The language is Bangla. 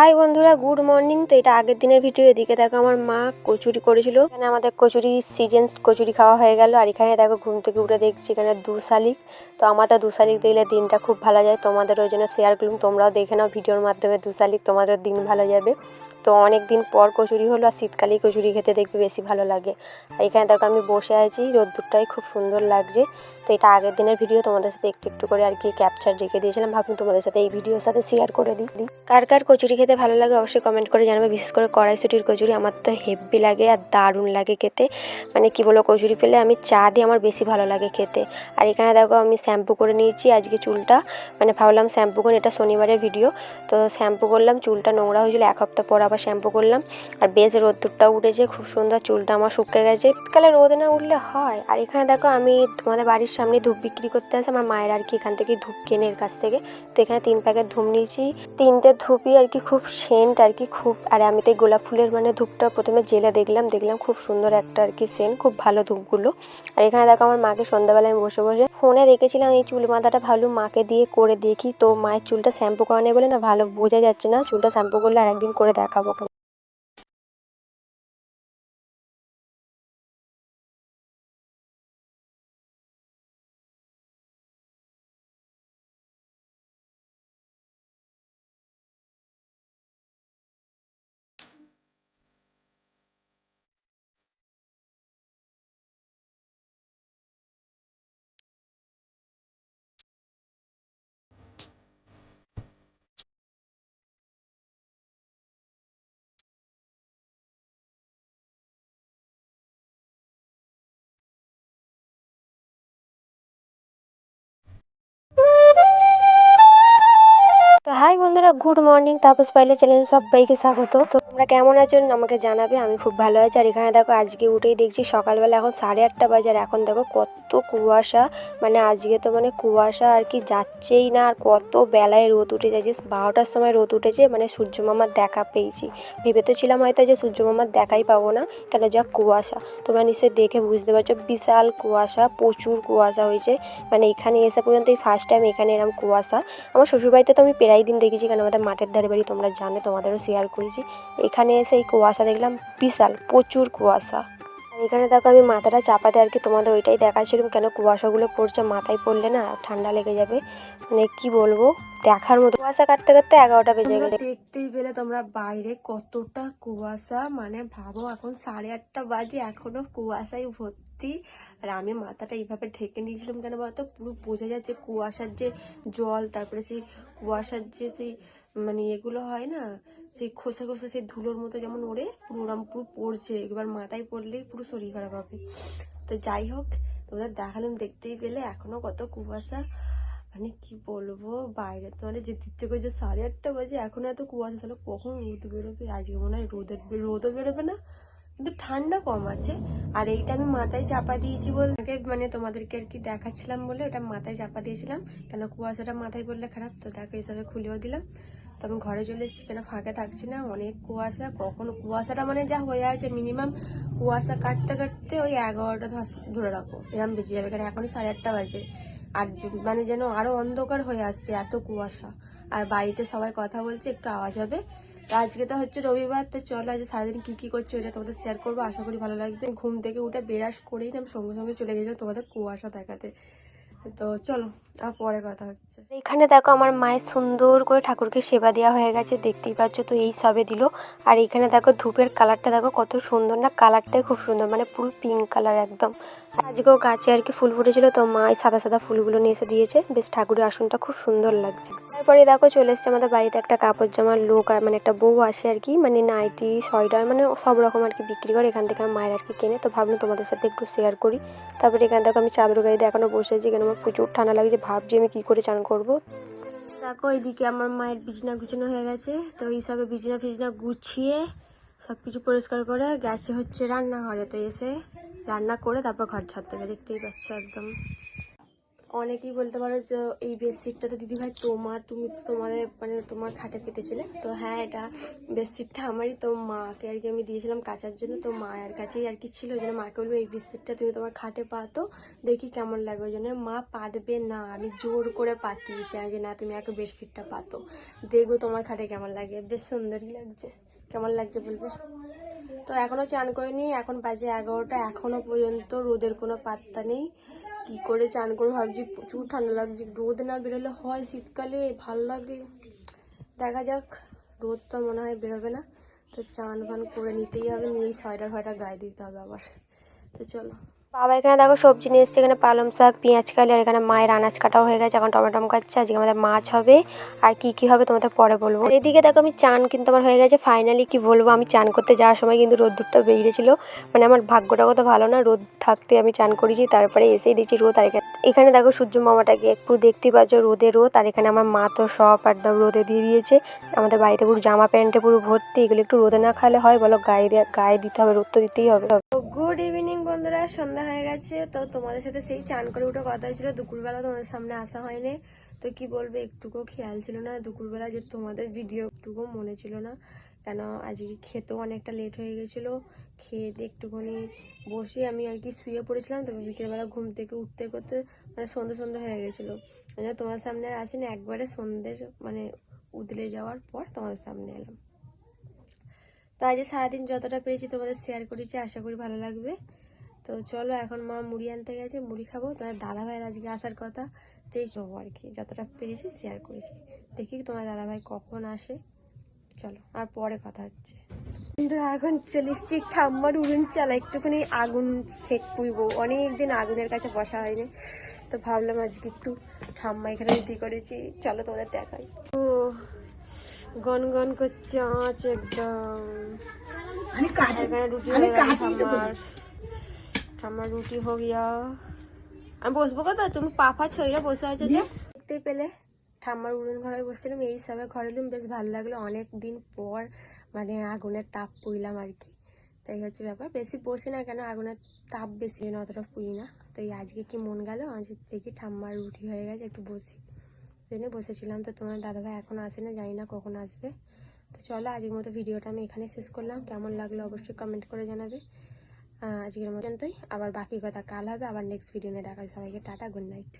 হাই বন্ধুরা, গুড মর্নিং। তো এটা আগের দিনের ভিডিও, এদিকে দেখো আমার মা কচুরি করেছিল। এখানে আমাদের কচুরি সিজন কচুরি খাওয়া হয়ে গেল। আর এখানে দেখো ঘুম থেকে উঠে দেখছি এখানে দু শালিক। তো আমাদের দু শালিক দেখলে দিনটা খুব ভালো যায়। তোমাদের ওই জন্য শেয়ার করলাম। তোমরাও দেখে নাও ভিডিওর মাধ্যমে দু শালিক, তোমাদের দিন ভালো যাবে। তো অনেক দিন পর কচুরি হলো আর শীতকালেই কচুরি খেতে দেখবে বেশি ভালো লাগে। আর এখানে দেখো আমি বসে আছি, রোদ্দুরটাই খুব সুন্দর লাগছে। তো এটা আগের দিনের ভিডিও, তোমাদের সাথে একটু একটু করে আর কি ক্যাপচার রেখে দিয়েছিলাম। ভাবলাম তোমাদের সাথে এই ভিডিওর সাথে শেয়ার করে দিই দিই। কার কার কচুরি খেতে ভালো লাগে অবশ্যই কমেন্ট করে জানাবে। বিশেষ করে কড়াইশুটির কচুরি আমার তো হেভি লাগে আর দারুণ লাগে খেতে। মানে কি বলো কচুরি পেলে আমি চা দিয়ে আমার বেশি ভালো লাগে খেতে। আর এখানে দেখো আমি শ্যাম্পু করে নিয়েছি আজকে চুলটা। মানে ভাবলাম শ্যাম্পু করে, এটা শনিবারের ভিডিও তো শ্যাম্পু করলাম, চুলটা নোংরা হয়েছিল এক হপ্তাহ পর আবার শ্যাম্পু করলাম। আর বেশ রোদ্দুরটাও উঠেছে, খুব সুন্দর চুলটা আমার শুকিয়ে গেছে। শীতকালে রোদ না উঠলে হয়। আর এখানে দেখো আমি তোমাদের বাড়ির সামনে ধূপ বিক্রি করতে আসে, আমার মায়ের আর কি এখান থেকে ধূপ কেনে এর কাছ থেকে। তো এখানে তিন প্যাকেট ধূপ নিয়েছি। তিনটে ধূপই আর কি খুব সেন্ট আর কি খুব, আর আমি তো এই গোলাপ ফুলের মানে ধূপটা প্রথমে জেলে দেখলাম দেখলাম খুব সুন্দর একটা আর কি সেন্ট, খুব ভালো ধূপগুলো। আর এখানে দেখো আমার মাকে সন্ধ্যাবেলায় আমি বসে বসে ফোনে দেখেছিলাম, এই চুল মাথাটা ভালো মাকে দিয়ে করে দেখি, তো মায়ের চুলটা শ্যাম্পু করা নেই বলে না, ভালো বোঝা যাচ্ছে না, চুলটা শ্যাম্পু করলে আর একদিন করে দেখাবো। হাই বন্ধুরা গুড মর্নিং তাপস পাইলে চ্যানেলে সবাইকে স্বাগত। তো তোমরা কেমন আছো? আমাকে জানাবে, আমি খুব ভালো আছি। আর এখানে দেখো, আজকে উঠেই দেখছি সকালবেলা এখন সাড়ে আটটা বাজে, আর এখন দেখো কত কুয়াশা। মানে আজকে তো মানে কুয়াশা আর কি যাচ্ছেই না, আর কত বেলায় রোদ উঠে যাচ্ছে। বারোটার সময় রোদ উঠেছে মানে সূর্য মামার দেখা পেয়েছি। ভেবে তো ছিলাম হয়তো যে সূর্য মামার দেখাই পাবো না, কেন যা কুয়াশা। তোমরা নিশ্চয়ই দেখে বুঝতে পারছ, বিশাল কুয়াশা, প্রচুর কুয়াশা হয়েছে। মানে এখানে এসে পর্যন্ত এই ফার্স্ট টাইম এখানে এরকম কুয়াশা। আমার শ্বশুরবাড়িতে তো আমি প্রায় দিন দেখেছি কারণ আমাদের মাঠের ধারে বাড়ি তোমরা জানো তোমাদেরও শেয়ার করেছি। এখানে এসে এই কুয়াশা দেখলাম বিশাল প্রচুর কুয়াশা। এখানে দেখো আমি মাথাটা চাপাতে আর কি তোমাদের ওইটাই দেখাচ্ছিলাম কেন কুয়াশাগুলো পড়ছে মাথায় পড়লে না ঠান্ডা লেগে যাবে। মানে কি বলব দেখার মতো। কুয়াশা কাটতে কাটতে এগারোটা বেজে গেছে দেখতেই পেলে তোমরা বাইরে কতটা কুয়াশা মানে ভাবো এখন সাড়ে আটটা বাজে এখনও কুয়াশায় ভর্তি। আর আমি মাথাটা এইভাবে ঢেকে নিয়েছিলাম কেন বলতো? পুরো বোঝা যাচ্ছে কুয়াশার যে জল, তারপরে সেই কুয়াশার যে সেই মানে এগুলো হয় না, সেই খোসা খোসা সেই ধুলোর মতো যেমন ওড়ে, পুরো ওরম পুরো পড়ছে। এবার মাথায় পড়লেই পুরো শরীর খারাপ হবে। তো যাই হোক তোমাদের দেখালাম, দেখতেই পেলে এখনও কত কুয়াশা। মানে কি বলব, বাইরে তো মানে যেতে ইচ্ছে করছে, সাড়ে আটটা বাজে, এখন এত কুয়াশা, তাহলে কখন রোদ বেরোবে? আজকে মনে হয় রোদের, রোদও বেরোবে না। কিন্তু ঠান্ডা কম আছে। আর এইটা আমি মাথায় চাপা দিয়েছি বলতে মানে তোমাদেরকে আর কি দেখাচ্ছিলাম বলে এটা মাথায় চাপা দিয়েছিলাম। কেন কুয়াশাটা মাথায় পড়লে খারাপ? তো দেখো হিসাবে খুলেও দিলাম। তো আমি ঘরে চলে এসেছি, কেন ফাঁকে থাকছি না? অনেক কুয়াশা। কখনো কুয়াশাটা মানে যা হয়ে আছে মিনিমাম কুয়াশা কাটতে কাটতে ওই এগারোটা ধরে রাখো। এরম বেঁচে যাবে। কারণ এখনই সাড়ে আটটা বাজে। আর মানে যেন আরও অন্ধকার হয়ে আসছে এত কুয়াশা। আর বাড়িতে সবাই কথা বলছে, একটু আওয়াজ হবে। তো আজকে তো হচ্ছে রবিবার, তো চলো আজ সারাদিন কী কী করছ এটা তোমাদের শেয়ার করব। আশা করি ভালো লাগবে। ঘুম থেকে উঠে বেরাস করেই আমি সঙ্গে সঙ্গে চলে গেছিলাম তোমাদের কুয়াশা দেখাতে। তো চলো, আর পরে কথা হচ্ছে। এখানে দেখো আমার মায়ের সুন্দর করে ঠাকুরকে সেবা দেওয়া হয়ে গেছে, দেখতেই পাচ্ছ তো এই সবে দিল। আর এখানে দেখো ধূপের কালারটা দেখো কত সুন্দর, না কালারটাই খুব সুন্দর মানে পুরো পিঙ্ক কালার একদম। আজকেও গাছে আর কি ফুল ফুটেছিল, তো মা এই সাদা সাদা ফুলগুলো নিয়ে এসে দিয়েছে। বেশ ঠাকুরের আসনটা খুব সুন্দর লাগছে। তারপরে দেখো চলে এসছে আমাদের বাড়িতে একটা কাপড় জামার লোক মানে একটা বউ আসে আর কি মানে নাইটি, সোয়েটার মানে সব রকম আর কি বিক্রি করে, এখান থেকে আমার মায়ের আর কি কেনে। তো ভাবলাম তোমাদের সাথে একটু শেয়ার করি। তারপরে এখান দেখো আমি চাদর গাড়িতে এখনও বসে আছি, কেন আমার প্রচুর ঠান্ডা লাগছে, ভাবছি আমি কী করে চান করব। দেখো এইদিকে আমার মায়ের বিছনা গুছানো হয়ে গেছে, তো এইসবে বিছনা ফিছনা গুছিয়ে সব কিছু পরিষ্কার করে গেছে হচ্ছে রান্নাঘরে, তো এসে রান্না করে তারপর ঘর ছাড়তে হবে দেখতেই পাচ্ছ একদম। অনেকেই বলতে পারো যে এই বেডশিটটা তো দিদিভাই তোমার, তুমি তো তোমাদের মানে তোমার খাটে পেতেছিলে। তো হ্যাঁ এটা বেডশিটটা আমারই। তো মাকে আর কি আমি দিয়েছিলাম কাচার জন্য। তো মায়ের কাছেই আর কি ছিল, ওই জন্য মাকে বলব, এই বেডশিটটা তুমি তোমার খাটে পাতো, দেখি কেমন লাগবে। ওই জন্য মা পাতবে না, আমি জোর করে পাতিয়েছি। আর যে না, তুমি একে বেডশিটটা পাতো, দেখব তোমার খাটে কেমন লাগে। বেশ সুন্দরই লাগছে। কেমন লাগছে বলবে? তো এখনও চান করিনি, এখন বাজে এগারোটা, এখনও পর্যন্ত রোদের কোনো পাত্তা নেই। কি করে চান করে ভাবছি প্রচুর ঠান্ডা লাগছে। রোদ না বেরোলে হয় শীতকালে, ভালো লাগে। দেখা যাক, রোদ তো মনে হয় বেরোবে না। তো চান ফান করে নিতেই হবে নিয়েই সোয়েটার ফয়টার গায়ে দিতে হবে আবার। তো চলো। বাবা, এখানে দেখো সবজি নিয়ে এসছে, এখানে পালং শাক, পেঁয়াজ কালি আর এখানে মায়ের আনাজ কাটাও হয়ে গেছে। এখন টমেটম কাটছে, আজকে আমাদের মাছ হবে। আর কি কি হবে তোমাদের পরে বলব। এদিকে দেখো আমি চান কিন্তু আমার হয়ে গেছে। ফাইনালি কি বলব, আমি চান করতে যাওয়ার সময় কিন্তু রোদ্দুরটা বেরিয়েছিল। মানে আমার ভাগ্যটা কত ভালো না, রোদ থাকতে আমি চান করেছি, তারপরে এসেই দেখছি রোদ, আর এখানে দেখো সূর্য মামাটাকে একটু দেখতেই পাচ্ছ, রোদে রোদ। আর এখানে আমার মা তো সব একদম রোদে দিয়ে দিয়েছে। আমাদের বাড়িতে পুরো জামা প্যান্টে পুরো ভর্তি, এগুলো একটু রোদে না খালে হয়, বলো গায়ে গায়ে দিতে হবে, রোদ তো দিতেই হবে। গুড ইভিনিং বন্ধুরা, সন্ধ্যা হয়ে গেছে। তো তোমাদের সাথে সেই চান করে উঠে কথা হয়েছিল। দুপুরবেলা তোমাদের সামনে আসা হয়নি। তো কি বলবে একটুকুও খেয়াল ছিল না। দুপুরবেলা যে তোমাদের ভিডিও একটুকু মনে ছিল না। কেন আজকে খেতেও অনেকটা লেট হয়ে গেছিল। খেয়ে একটুখানি বসে আমি আর কি শুয়ে পড়েছিলাম। তবে বিকেলবেলা ঘুম থেকে উঠতে করতে মানে সন্ধে সন্ধে হয়ে গেছিল। তোমার সামনে আসিনি। একবারে সন্ধ্যের মানে উদলে যাওয়ার পর তোমাদের সামনে এলাম। তো আজ সারাদিন যতটা পেরেছি তোমাদের শেয়ার করেছি, আশা করি ভালো লাগবে। তো চলো, এখন মা মুড়ি আনতে গেছে, মুড়ি খাব। তোমার দাদা ভাইয়ের আজকে আসার কথা, দেখি হব আর কি। যতটা পেরেছি শেয়ার করেছি। দেখি তোমার দাদা ভাই কখন আসে। চলো, আর পরে কথা হচ্ছে। কিন্তু এখন চলে এসছি ঠাম্মার উনুন চালা। একটুখানি আগুন সেক পুইবো অনেকদিন আগুনের কাছে বসা হয়নি। তো ভাবলাম আজকে একটু ঠাম্মা এখানে রেডি করেছি। চলো তোমাদের দেখাই। ও গন গন করছে আঁচ একদম। এখানে রুটি হয়ে গেছে ঠাম্মার ঠাম্মার রুটি হো গিয়া। আমি বসবো কত তুমি পাপা ছইরা বসে আছে যে দেখতে পেলে ঠাম্মার উড়ুন ঘরে বসছিলাম এই সবে ঘরে এলাম বেশ ভালো লাগল। অনেক দিন পর মানে আগুনের তাপ পুইলাম আর কি। তাই হচ্ছে ব্যাপার। বেশি বসি না কেন আগুনের তাপ বেশি হয় না অতটা পুই না। তো এই আজকে কি মন গেল? আজ দেখি ঠাম্মার রুটি হয়ে গেছে একটু বসি। জন্য বসেছিলাম তো তোমার দাদাভাই এখন আসে না, জানি না কখন আসবে। তো চলো আজকের মতো ভিডিওটা আমি এখানে শেষ করলাম। কেমন লাগল অবশ্যই কমেন্ট করে জানাবে। আজকের মতনই আবার বাকি কথা, কাল হবে আবার নেক্সট ভিডিও নিয়ে দেখা। সবাইকে টাটা গুড নাইট